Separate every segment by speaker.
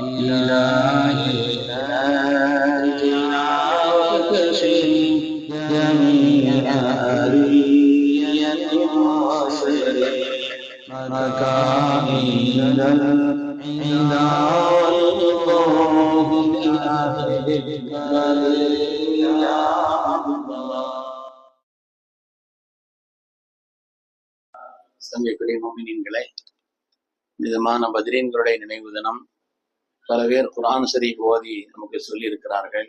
Speaker 1: إلهي ناجنا وكشف جميع أرية وصر مكائد العدا والطوف بأهلك يا الله
Speaker 2: சங்கைக்குரிய மோமினின்களே விதமான பத்ரீன்களுடைய நினைவு தினம் பல பேர் குரான் சரீப் ஓதி நமக்கு சொல்லி இருக்கிறார்கள்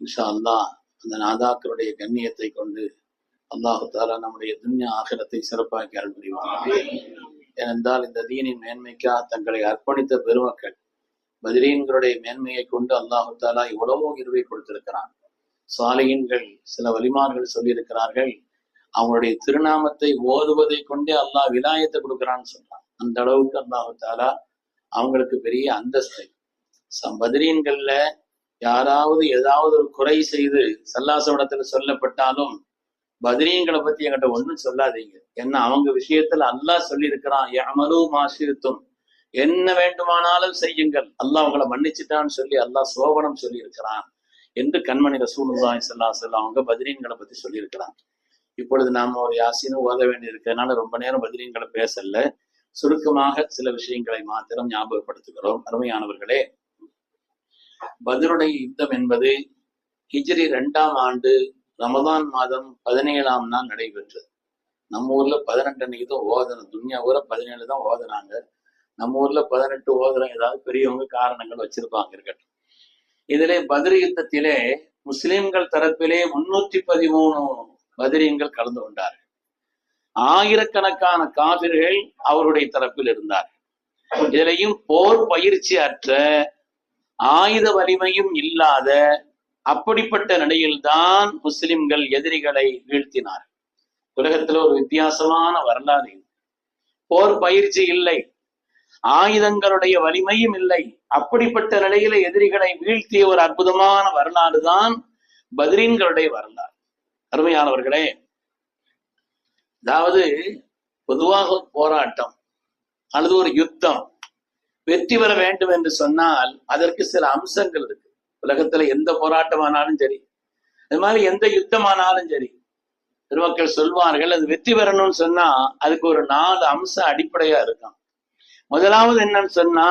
Speaker 2: இன்ஷா அல்லா அந்த நாதாக்களுடைய கண்ணியத்தை கொண்டு அல்லாஹு தாலா நம்முடைய துன்யா ஆகலத்தை சிறப்பாக்கி அருள் புரிவாங்க ஏனென்றால் இந்த தீனின் மேன்மைக்காக தங்களை அர்ப்பணித்த பெருமக்கள் பதிலீன்களுடைய மேன்மையை கொண்டு அல்லாஹு தாலா இவ்வளவோ இருவை கொடுத்திருக்கிறான். சாலையின்கள் சில வலிமார்கள் சொல்லியிருக்கிறார்கள் அவங்களுடைய திருநாமத்தை ஓதுவதை கொண்டே அல்லாஹ் விலாயத்தை கொடுக்கிறான்னு சொல்றான். அந்த அளவுக்கு அல்லாஹு தாலா அவங்களுக்கு பெரிய அந்தஸ்து. சம்பதிரியன்கள்ல யாராவது ஏதாவது ஒரு குறை செய்து சல்லாசவடத்துல சொல்லப்பட்டாலும் பதிரியங்களை பத்தி என்கிட்ட ஒண்ணும் சொல்லாதீங்க. ஏன்னா அவங்க விஷயத்துல அல்லாஹ் சொல்லி இருக்கிறான் அமலு மாசிருத்தும் என்ன வேண்டுமானாலும் செய்யுங்கள். அல்லாஹ் உங்களை மன்னிச்சுட்டான்னு சொல்லி அல்லாஹ் சோபனம் சொல்லி இருக்கிறான் என்று கண்மணி ரசூலுல்லாஹி ஸல்லல்லாஹு அவங்க பத்ரீன்களை பத்தி சொல்லி இருக்கிறான் இப்பொழுது நாம ஒரு யாசினும் ஓத வேண்டி இருக்கிறதுனால ரொம்ப நேரம் பத்ரீன்களை பேசல. சுருக்கமாக சில விஷயங்களை மாத்திரம் ஞாபகப்படுத்துகிறோம். அருமையானவர்களே பதிலுடைய யுத்தம் என்பது ஹிஜ்ரி ரெண்டாம் ஆண்டு ரமதான் மாதம் பதினேழாம் நாள் நடைபெற்றது. நம்ம ஊர்ல பதினெட்டு அன்னைக்கு தான் ஓதணும் துன்யா ஊர பதினேழு தான் ஓதுனாங்க. நம்ம ஊர்ல பதினெட்டு ஓதுறோம் ஏதாவது பெரியவங்க காரணங்கள் வச்சிருப்பாங்க இருக்கட்டும். இதிலே பதிரி யுத்தத்திலே முஸ்லிம்கள் தரப்பிலே முன்னூத்தி பதிமூணு பதிரியங்கள் கலந்து கொண்டார்கள். ஆயிரக்கணக்கான காவிர்கள் அவருடைய தரப்பில் இருந்தார். இதிலையும் போர் பயிற்சி அற்ற ஆயுத வலிமையும் இல்லாத அப்படிப்பட்ட நிலையில்தான் முஸ்லிம்கள் எதிரிகளை வீழ்த்தினார். உலகத்துல ஒரு வித்தியாசமான வரலாறு போர் பயிற்சி இல்லை ஆயுதங்களுடைய வலிமையும் இல்லை அப்படிப்பட்ட நிலையில எதிரிகளை வீழ்த்திய ஒரு அற்புதமான வரலாறு தான் பத்ரீன்களுடைய வரலாறு. அருமையானவர்களே அதாவது பொதுவாக போராட்டம் அல்லது ஒரு யுத்தம் வெற்றி பெற வேண்டும் என்று சொன்னால் அதற்கு சில அம்சங்கள் இருக்கு. உலகத்துல எந்த போராட்டமானாலும் சரி அது மாதிரி எந்த யுத்தமானாலும் சரி பெருமக்கள் சொல்வார்கள் அது வெற்றி பெறணும்னு சொன்னா அதுக்கு ஒரு நாலு அம்சம் அடிப்படையா இருக்கும். முதலாவது என்னன்னு சொன்னா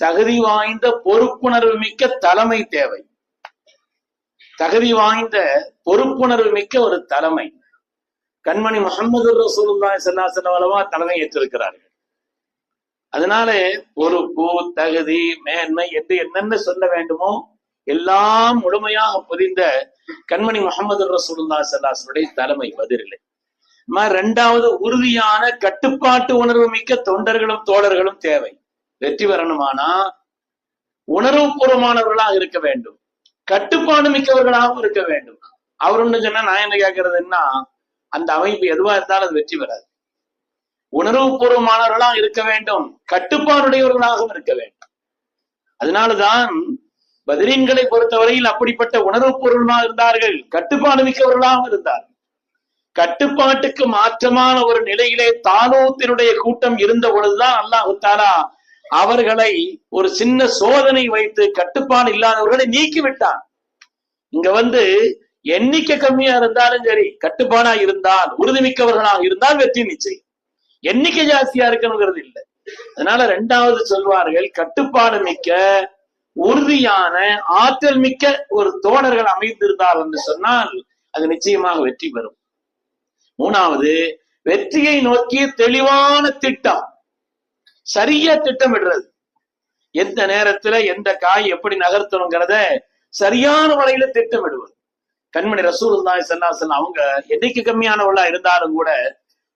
Speaker 2: தகுதி வாய்ந்த பொறுப்புணர்வு மிக்க தலைமை தேவை. தகுதி வாய்ந்த பொறுப்புணர்வு மிக்க ஒரு தலைமை. கண்மணி முகமது ரசூலுல்லாஹி ஸல்லல்லாஹு அலைஹி வஸல்லம் தலைமை ஏற்றிருக்கிறார்கள். அதனால பொறுப்பு தகுதி மேன்மை என்று என்னென்ன சொல்ல வேண்டுமோ எல்லாம் முழுமையாக புரிந்த கண்மணி முகமது ரசூலுல்லா சல்லாசனுடைய தலைமை பதிரில்லை ரெண்டாவது உறுதியான கட்டுப்பாட்டு உணர்வு மிக்க தொண்டர்களும் தோழர்களும் தேவை. வெற்றி பெறணுமானா? உணர்வுபூர்வமானவர்களாக இருக்க வேண்டும். கட்டுப்பாடு மிக்கவர்களாகவும் இருக்க வேண்டும். அவர் ஒண்ணு சொன்னா நான் என்ன கேட்கறதுன்னா அந்த அமைப்பு எதுவா இருந்தாலும் அது வெற்றி பெறாது. உணர்வுபூர்வமானவர்களாக இருக்க வேண்டும். கட்டுப்பாடுடையவர்களாகவும் இருக்க வேண்டும். அதனாலதான் பதிரீன்களை பொறுத்தவரையில் அப்படிப்பட்ட உணர்வுபூர்வமாக இருந்தார்கள். கட்டுப்பாடு மிக்கவர்களாகவும் இருந்தார்கள். கட்டுப்பாட்டுக்கு மாற்றமான ஒரு நிலையிலே தானூத்தினுடைய கூட்டம் இருந்த பொழுதுதான் அல்லாஹு தாலா அவர்களை ஒரு சின்ன சோதனை வைத்து கட்டுப்பாடு இல்லாதவர்களை நீக்கிவிட்டான். இங்க வந்து எண்ணிக்கை கம்மியா இருந்தாலும் சரி கட்டுப்பாடா இருந்தால் உறுதிமிக்கவர்களாக இருந்தால் வெற்றி நிச்சயம். எண்ணிக்கை ஜாஸ்தியா இருக்கணுங்கிறது இல்லை. அதனால ரெண்டாவது சொல்வார்கள் கட்டுப்பாடு மிக்க உறுதியான ஆற்றல் மிக்க ஒரு தோழர்கள் அமைந்திருந்தார் என்று சொன்னால் அது நிச்சயமாக வெற்றி பெறும். மூணாவது வெற்றியை நோக்கி தெளிவான திட்டம். சரியா திட்டமிடுறது. எந்த நேரத்துல எந்த காய் எப்படி நகர்த்தணுங்கிறத சரியான முறையில திட்டமிடுவது. கண்மணி ரசூலுல்லாஹி செல்லாசன் அவங்க எண்ணிக்கை கம்மியானவளா இருந்தாலும் கூட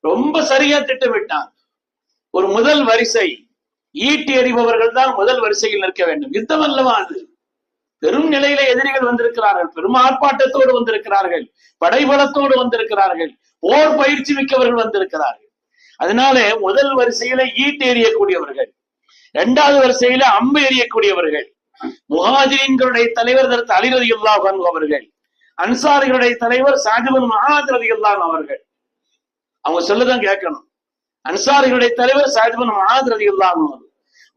Speaker 2: ரொம்ப சரியா திட்டமிட்டாங்க. ஒரு முதல் வரிசை ஈட்டி எறிபவர்கள் தான் முதல் வரிசையில் நிற்க வேண்டும். யுத்தம் அல்லவா அது? பெரும் நிலையில எதிரிகள் வந்திருக்கிறார்கள். பெரும் ஆர்ப்பாட்டத்தோடு வந்திருக்கிறார்கள். படைபலத்தோடு வந்திருக்கிறார்கள். போர் பயிற்சி மிக்கவர்கள் வந்திருக்கிறார்கள். அதனால முதல் வரிசையில ஈட்டு எறியக்கூடியவர்கள் இரண்டாவது வரிசையில அம்பு எறியக்கூடியவர்கள் முஹாஜிரின்களுடைய தலைவர் தரத்து அலிரதி அவர்கள் அன்சாரிகளுடைய தலைவர் சாஜிபன் மகாதிரதிகள்தான் அவர்கள். அவங்க சொல்லதான் கேட்கணும். அன்சாரிகளுடைய தலைவர் சாஜிபன் மகாதிரதிகள்தான் அவர்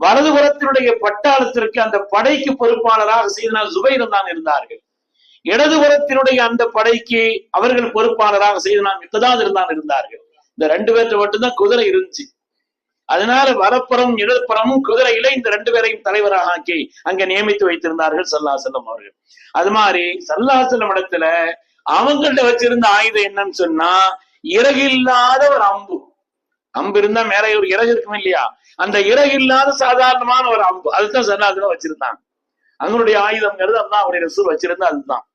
Speaker 2: வலதுபுறத்தினுடைய பட்டாளத்திற்கு அந்த படைக்கு பொறுப்பாளராக செய்தனால் ஜுபைர் தான் இருந்தார்கள். இடதுபுறத்தினுடைய அந்த படைக்கு அவர்கள் பொறுப்பாளராக செய்தனால் மிக்கதான் இருந்தான் இருந்தார்கள். இந்த ரெண்டு பேர்த்த மட்டும்தான் குதிரை இருந்துச்சு. அதனால வலப்புறம் இடப்புறமும் குதிரையில இந்த ரெண்டு பேரையும் தலைவராக ஆக்கி அங்க நியமித்து வைத்திருந்தார்கள் சல்லாசல்லம் அவர்கள். அது மாதிரி சல்லாசல்லம் இடத்துல அவங்கள்ட்ட வச்சிருந்த ஆயுதம் என்னன்னு சொன்னா இறகு இல்லாத ஒரு அம்பு. அம்பு இருந்தா மேலே ஒரு இறகு இருக்கும் இல்லையா? அந்த இறகு இல்லாத சாதாரணமான ஒரு அம்பு. அதுதான் சல்லாசலம் வச்சிருந்தாங்க அவங்களுடைய ஆயுதம்ங்கிறது அதான் அவருடைய ரசூல் வச்சிருந்தா அதுதான்.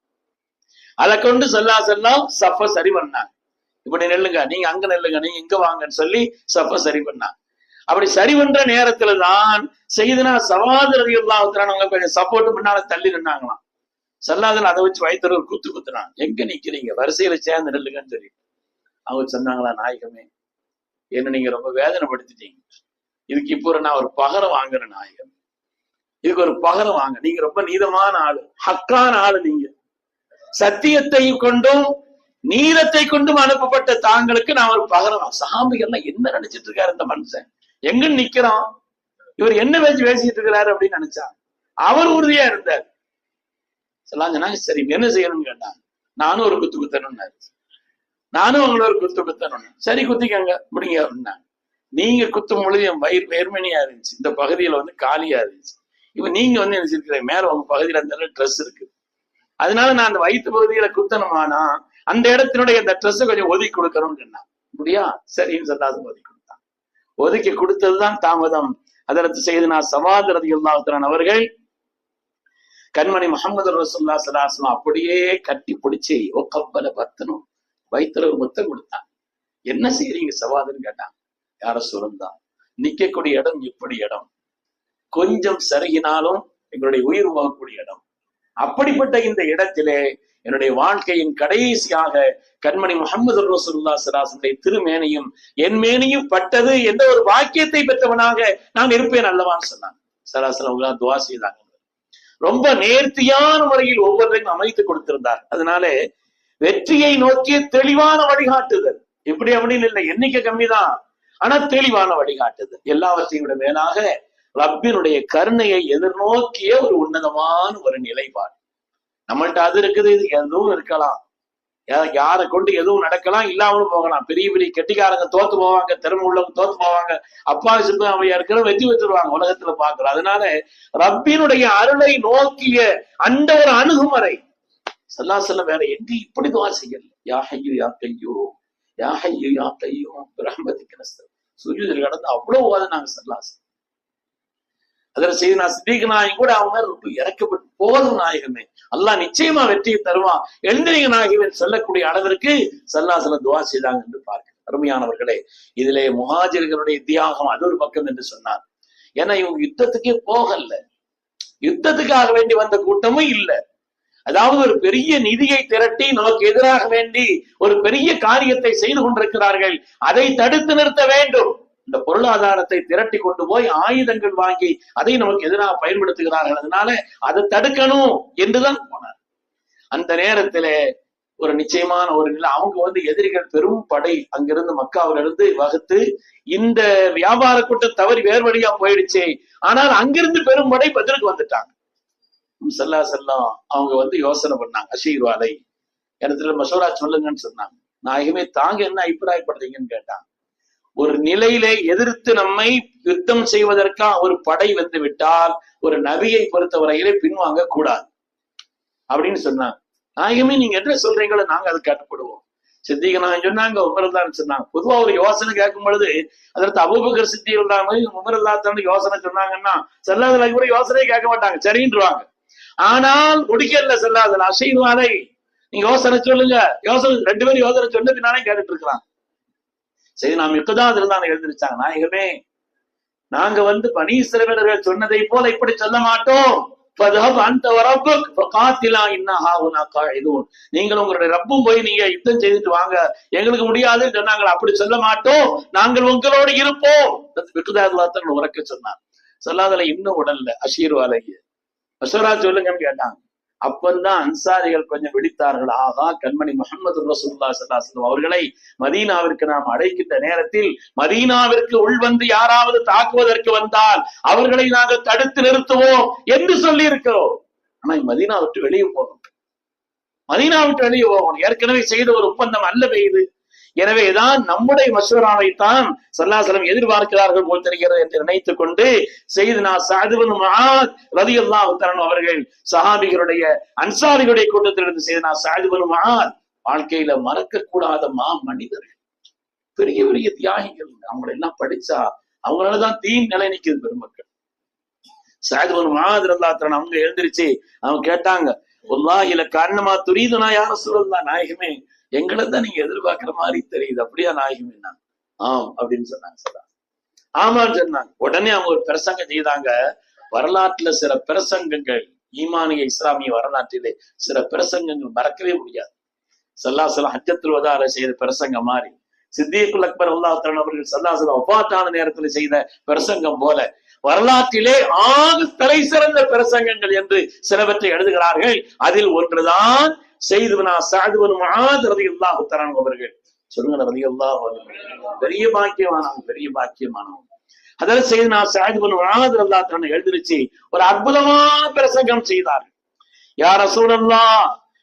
Speaker 2: அதை கொண்டு சல்லா செல்லாம் சப்ப சரி பண்ணாங்க இப்படி நெல்லுங்க. நீங்க அங்க நெல்லுங்க. நீங்க இங்க வாங்கன்னு சொல்லி சஃப சரி பண்ணாங்க அப்படி சரி பண்ற நேரத்துல தான் செய்தனா சவாதரதி அவங்க கொஞ்சம் சப்போர்ட் முன்னால தள்ளி நின்னாங்களாம். சல்லாதன் அதை வச்சு வயிற்றுல ஒரு குத்து குத்துனான் எங்க நிக்கிறீங்க? வரிசையில சேர்ந்து நில்லுங்கன்னு சொல்லி. அவங்க சொன்னாங்களா நாயகமே என்ன நீங்க ரொம்ப வேதனைப்படுத்திட்டீங்க. இதுக்கு இப்போ நான் ஒரு பகரம் வாங்குறேன் நாயகம். இதுக்கு ஒரு பகரம் வாங்க. நீங்க ரொம்ப நீதமான ஆளு. ஹக்கான ஆளு நீங்க. சத்தியத்தை கொண்டும் நீரத்தை கொண்டும் அனுப்பப்பட்ட தாங்களுக்கு நான் ஒரு பகரம் சாமிகள்லாம் என்ன நினைச்சிட்டு இருக்காரு இந்த மனுஷன்? எங்க நிக்கிறோம் இவர் என்ன பேச்சு பேசிட்டு இருக்கிறாரு அப்படின்னு நினைச்சா அவர் உறுதியா இருந்தார். சொல்லாம் சொன்னாங்க சரி என்ன செய்யணும்னு கேட்டாங்க நானும் ஒரு குத்து குத்தணும்னாரு நானும் உங்களை ஒரு குத்து குத்தணும் சரி குத்திக்கங்க முடிங்க அப்படின்னாங்க. நீங்க குத்தும் பொழுது என் வயிறு வேர்மணியா இருந்துச்சு. இந்த பகுதியில வந்து காலியா இருந்துச்சு. இப்ப நீங்க வந்து என்ன மேல உங்க பகுதியில அந்த ட்ரெஸ் இருக்கு. அதனால நான் அந்த வயிற்று பகுதியில குத்தணுமானா அந்த இடத்தினுடைய அந்த ட்ரெஸ் கொஞ்சம் ஒதுக்கி கொடுக்கணும்னு சொன்னான். முடியா? சரின்னு சொல்லாத ஒதுக்கி ஒதுக்கி கொடுத்ததுதான் தாமதம். அதற்கு செய்து நான் சவாதரதி அல்லாஹான் அவர்கள் கண்மணி முகமது ரசூல்லா சலாசலம் அப்படியே கட்டி பிடிச்சி ஒக்கப்பல பத்தனும் பத்தணும் வயிற்றுல ஒரு முத்தம் கொடுத்தான். என்ன செய்யறீங்க சவாதுன்னு கேட்டான். யார சுரந்தான் நிக்கக்கூடிய இடம் இப்படி இடம். கொஞ்சம் சருகினாலும் எங்களுடைய உயிர் வாங்கக்கூடிய இடம். அப்படிப்பட்ட இந்த இடத்திலே என்னுடைய வாழ்க்கையின் கடைசியாக கண்மணி முகமது ரசூல்லா சலாசனுடைய திருமேனையும் என் மேனையும் பட்டது என்ற ஒரு வாக்கியத்தை பெற்றவனாக நான் இருப்பேன் அல்லவான்னு சொன்னான் சலாசலம் துவா செய்தாங்க. ரொம்ப நேர்த்தியான முறையில் ஒவ்வொன்றையும் அமைத்து கொடுத்திருந்தார். அதனால வெற்றியை நோக்கிய தெளிவான வழிகாட்டுதல். இப்படி அப்படின்னு இல்லை எண்ணிக்கை கம்மிதான். ஆனா தெளிவான வழிகாட்டுதல். எல்லாவற்றையும் விட மேலாக ரப்பினுடைய கருணையை எதிர்நோக்கிய ஒரு உன்னதமான ஒரு நிலைப்பாடு. நம்மள்ட்ட அது இருக்குது இது எதுவும் இருக்கலாம். யாரை கொண்டு எதுவும் நடக்கலாம் இல்லாமலும் போகலாம். பெரிய பெரிய கெட்டிக்காரங்க தோத்து போவாங்க திறமை உள்ளவங்க தோத்து போவாங்க. அப்பா சிப்பம் அவையா இருக்கிற வெற்றி வச்சிருவாங்க உலகத்துல பாக்குறோம் அதனால ரப்பினுடைய அருளை நோக்கிய அந்த ஒரு அணுகுமுறை. சல்லா செல்ல வேற எங்க இப்படி துவா செய்யல யா ஹையோ யா கையோ. யா ஹையோ யா கையோ. பிரஹமதிக்கு சுஜூதில் கடந்து அவ்வளவு ஓதனாங்க சல்லாசன் அதில் செய்து நான் சித்திகனாயும் கூட அவங்க ரொம்ப இறக்கப்பட்டு போதும் நாயகமே. அல்லா நிச்சயமா வெற்றியை தருவான் எழுந்திரிக நாயகன் சொல்லக்கூடிய அளவிற்கு சல்லாசல துவா செய்தாங்க என்று பார்க்க அருமையானவர்களே இதிலே முஹாஜர்களுடைய தியாகம் அது ஒரு பக்கம் என்று சொன்னார். ஏன்னா இவங்க யுத்தத்துக்கே போகல. யுத்தத்துக்காக வேண்டி வந்த கூட்டமும் இல்லை. அதாவது ஒரு பெரிய நிதியை திரட்டி நமக்கு எதிராக வேண்டி ஒரு பெரிய காரியத்தை செய்து கொண்டிருக்கிறார்கள். அதை தடுத்து நிறுத்த வேண்டும். இந்த பொருளாதாரத்தை திரட்டி கொண்டு போய் ஆயுதங்கள் வாங்கி அதை நமக்கு எதிராக பயன்படுத்துகிறார்கள். அதனால அதை தடுக்கணும் என்றுதான் போனார். அந்த நேரத்துல ஒரு நிச்சயமான ஒரு நிலை அவங்க வந்து எதிரிகள் பெரும் படை அங்கிருந்து மக்காவிலிருந்து வகுத்து இந்த வியாபார கூட்டம் தவறி வேறு வழியா போயிடுச்சு. ஆனால் அங்கிருந்து பெரும் படை பதிலுக்கு வந்துட்டாங்க. சல்லா செல்லம் அவங்க வந்து யோசனை பண்ணாங்க அஷீர்வாலை இடத்துல மசோரா சொல்லுங்கன்னு சொன்னாங்க. நாயகமே தாங்க என்ன அபிப்பிராயப்படுறீங்கன்னு கேட்டாங்க. ஒரு நிலையிலே எதிர்த்து நம்மை யுத்தம் செய்வதற்கா ஒரு படை வந்து விட்டால் ஒரு நபியை பொறுத்தவரையிலே பின்வாங்க கூடாது. அப்படின்னு சொன்னாங்க. நாயகமே நீங்க என்ன சொல்றீங்களோ நாங்க அதை கட்டுப்படுவோம். சித்திக நான் சொன்னாங்க உமரல்லான்னு சொன்னாங்க. பொதுவா ஒரு யோசனை கேட்கும் பொழுது அதற்கு அபூபகர் சித்தி இருந்தாங்க உமரல்லாத்தான யோசனை சொன்னாங்கன்னா செல்லாதல கூட யோசனையே கேட்க மாட்டாங்க. சரின்றுவாங்க. ஆனால் முடிக்கல செல்லாதல அசைவாலை நீங்க யோசனை சொல்லுங்க. யோசனை ரெண்டு பேரும் யோசனை சொன்ன பின்னாலே கேட்டுட்டு இருக்கிறான் சரி நாம் இப்பதான் இருந்தாங்க எழுந்திருச்சாங்க நாயகமே நாங்க வந்து பனீஸ்வரர்கள் சொன்னதை போல இப்படி சொல்ல மாட்டோம். அந்த காத்திலா இன்னும் நீங்கள் உங்களுடைய ரப்பும் போய் நீங்க யுத்தம் செய்துட்டு வாங்க. எங்களுக்கு முடியாதுன்னு சொன்னாங்க அப்படி சொல்ல மாட்டோம். நாங்கள் உங்களோடு இருப்போம். விக்குதாதுவாத்தன் உறக்க சொன்னார். சொல்லாதல இன்னும் உடல்ல. அஷீர்வாலைய அசோரா சொல்லுங்கன்னு கேட்டாங்க. அப்பந்தான் அன்சாரிகள் கொஞ்சம் விழித்தார்கள் ஆகா கண்மணி முகமது ரசூல்லா சல்லாஸ்லம் அவர்களை மதீனாவிற்கு நாம் அழைக்கின்ற நேரத்தில் மதீனாவிற்கு உள்வந்து யாராவது தாக்குவதற்கு வந்தால் அவர்களை நாங்கள் தடுத்து நிறுத்துவோம் என்று சொல்லி இருக்கிறோம் ஆனா மதீனா விட்டு வெளியே போகணும். மதீனா விட்டு வெளியே போகணும். ஏற்கனவே செய்த ஒரு ஒப்பந்தம் அல்லவே இது. எனவேதான் நம்முடைய மசூராவை தான் சல்லாசலம் எதிர்பார்க்கிறார்கள் போல் தெரிகிறது என்று நினைத்துக் கொண்டு செய்து சாதுவன் ரதி அல்லாஹு அவர்கள் சஹாபிகளுடைய அன்சாரிகளுடைய கூட்டத்திலிருந்து செய்து சாதுவன் மகாத் வாழ்க்கையில மறக்கக்கூடாத மா மனிதர்கள் பெரிய பெரிய தியாகிகள். அவங்களை எல்லாம் படிச்சா அவங்களாலதான் தீன் நிலை நிற்கிறது பெருமக்கள். சாதுவன் மகாத் அல்லா அவங்க எழுந்திருச்சு அவங்க கேட்டாங்க உல்லாஹில காரணமா துரிதுனா யார சொல்லலாம் நாயகமே எங்களை தான் நீங்க எதிர்பார்க்கிற மாதிரி தெரியுது. அப்படியா நாயகம் என்ன? ஆம் அப்படின்னு சொன்னாங்க சார் ஆமான்னு சொன்னாங்க. உடனே அவங்க ஒரு பிரசங்கம் செய்தாங்க. வரலாற்றுல சில பிரசங்கங்கள் ஈமானிய இஸ்லாமிய வரலாற்றிலே சில பிரசங்கங்கள் மறக்கவே முடியாது. சல்லாசலம் ஹஜ்ஜத்துல் வதால செய்த பிரசங்கம் மாதிரி. சித்தியக்குல் அக்பர் அல்லாத்தன் அவர்கள் சல்லாசலம் ஒப்பாத்தான நேரத்தில் செய்த பிரசங்கம் போல. வரலாற்றிலே ஆறு தலை சிறந்த பிரசங்கங்கள் என்று சிலவற்றை எழுதுகிறார்கள். அதில் ஒன்றுதான் செய்துவனா சாதுவன் மகாத் ரதி அல்லாஹு தரான் அவர்கள் சொல்லுங்க ரதி அல்லாஹ் பெரிய பாக்கியமானவங்க பெரிய பாக்கியமானவங்க அதில் செய்து நான் சாதுவன் மகாத் அல்லா தரான் எழுதிருச்சு ஒரு அற்புதமான பிரசங்கம் செய்தார்கள் யார் ரசூலல்லா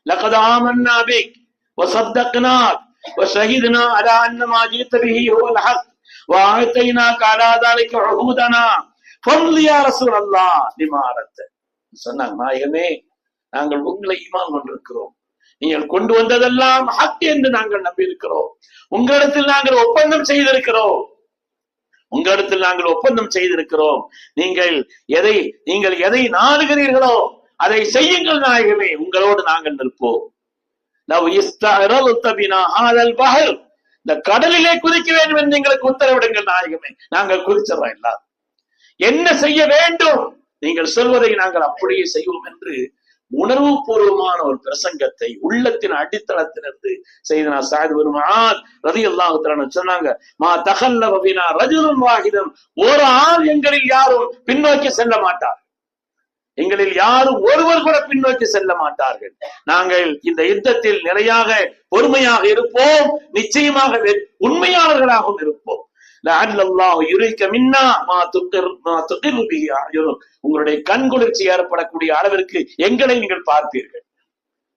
Speaker 2: லகத் ஆமன்னா பிக் وصدقناك وشهدنا على ان ما جئت به هو الحق واعطيناك على ذلك عهودنا فضل يا رسول الله لما اردت சொன்னாங்க நாயகமே நாங்கள் உங்களை ஈமான் கொண்டிருக்கிறோம் நீங்கள் கொண்டு வந்ததெல்லாம் ஹக் என்று நாங்கள் நம்பியிருக்கிறோம். உங்களிடத்தில் நாங்கள் ஒப்பந்தம் செய்திருக்கிறோம். உங்களிடத்தில் நாங்கள் ஒப்பந்தம் செய்திருக்கிறோம். நீங்கள் எதை நீங்கள் எதை நாடுகிறீர்களோ அதை செய்யுங்கள் நாயகமே உங்களோடு நாங்கள் நிற்போம். இந்த கடலிலே குதிக்க வேண்டும் என்று எங்களுக்கு உத்தரவிடுங்கள் நாயகமே. நாங்கள் குதிச்சிடறோம் எல்லாரும் என்ன செய்ய வேண்டும்? நீங்கள் சொல்வதை நாங்கள் அப்படியே செய்வோம் என்று உணர்வு பூர்வமான ஒரு பிரசங்கத்தை உள்ளத்தின் அடித்தளத்திலிருந்து செய்தனா சாயது பெருமான் ரதி அல்லாஹுத்தரன் சொன்னாங்க மா தகல்ல பபினா ரஜுலும் வாகிதம் ஒரு ஆள் எங்களில் யாரும் பின்னோக்கி செல்ல மாட்டார் எங்களில் யாரும் ஒருவர் கூட பின்னோக்கி செல்ல மாட்டார்கள். நாங்கள் இந்த யுத்தத்தில் நிலையாக பொறுமையாக இருப்போம் நிச்சயமாக உண்மையாளர்களாகவும் இருப்போம். உங்களுடைய கண்குளிர்ச்சி ஏற்படக்கூடிய அளவிற்கு எங்களை நீங்கள் பார்ப்பீர்கள்.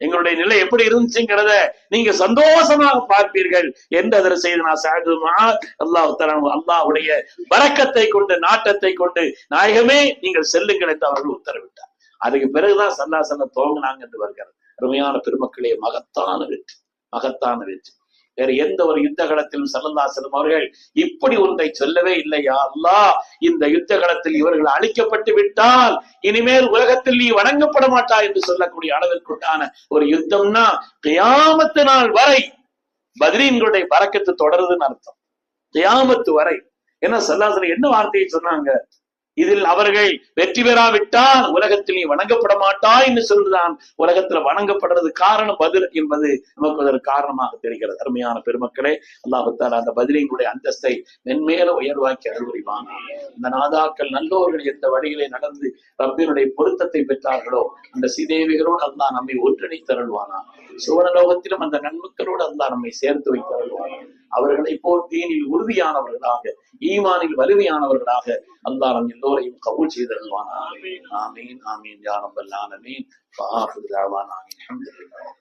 Speaker 2: எங்களுடைய நிலை எப்படி இருந்துச்சுங்கிறத நீங்க சந்தோஷமாக பார்ப்பீர்கள். என்று அதில் செய்து நான் சாகுமா அல்லாஹ் அல்லாஹுடைய வரக்கத்தை கொண்டு நாட்டத்தை கொண்டு நாயகமே நீங்கள் செல்லுங்கள் என்று அவர்கள் உத்தரவிட்டார். அதுக்கு பிறகுதான் சல்லாசனம் துவங்கினாங்க என்று வருகிறது. அருமையான பெருமக்களே மகத்தான வெற்றி. மகத்தான வெற்றி. வேற எந்த ஒரு யுத்த களத்திலும் சல்லல்லாசலம் அவர்கள் இப்படி ஒன்றை சொல்லவே இல்லையா அல்லா இந்த யுத்த களத்தில் இவர்கள் அழிக்கப்பட்டு விட்டால் இனிமேல் உலகத்தில் நீ வணங்கப்பட மாட்டா என்று சொல்லக்கூடிய அளவிற்குண்டான ஒரு யுத்தம்னா கியாமத்து நாள் வரை பத்ரீன்களுடைய பறக்கத்து தொடருதுன்னு அர்த்தம். கியாமத்து வரை. ஏன்னா சல்லாசலம் என்ன வார்த்தையை சொன்னாங்க? இதில் அவர்கள் வெற்றி பெறாவிட்டால் உலகத்தில் நீ வணங்கப்பட மாட்டாய் என்று சொல்றான் உலகத்துல வணங்கப்படுறது காரணம் பதில் என்பது நமக்கு அதற்கு காரணமாக தெரிகிறது. அருமையான பெருமக்களே அல்லாஹத்தால் அந்த பதிலினுடைய அந்தஸ்தை மென்மேல உயர்வாக்கி அருள்வான் இந்த நாதாக்கள் நல்லோர்கள் எந்த வழியிலே நடந்து ரப்பினுடைய பொருத்தத்தை பெற்றார்களோ அந்த சீதேவிகளோடு அல்லாஹ் நம்மை ஒன்றிணைத்து அருள்வானா சுவனலோகத்திலும் அந்த நன்மக்களோடு அல்லாஹ் நம்மை சேர்த்து வைத்தருள்வானா அவர்களை போல் தீனில் உறுதியானவர்களாக ஈமானில் வலிமையானவர்களாக அல்லாஹ் நம் எல்லோரையும் கபூல் செய்தருள்வானா ஆமீன். ஆமீன் யா ரப்பல் ஆலமீன். வஆஹிரு தஅவானா அல்ஹம்துலில்லாஹ்.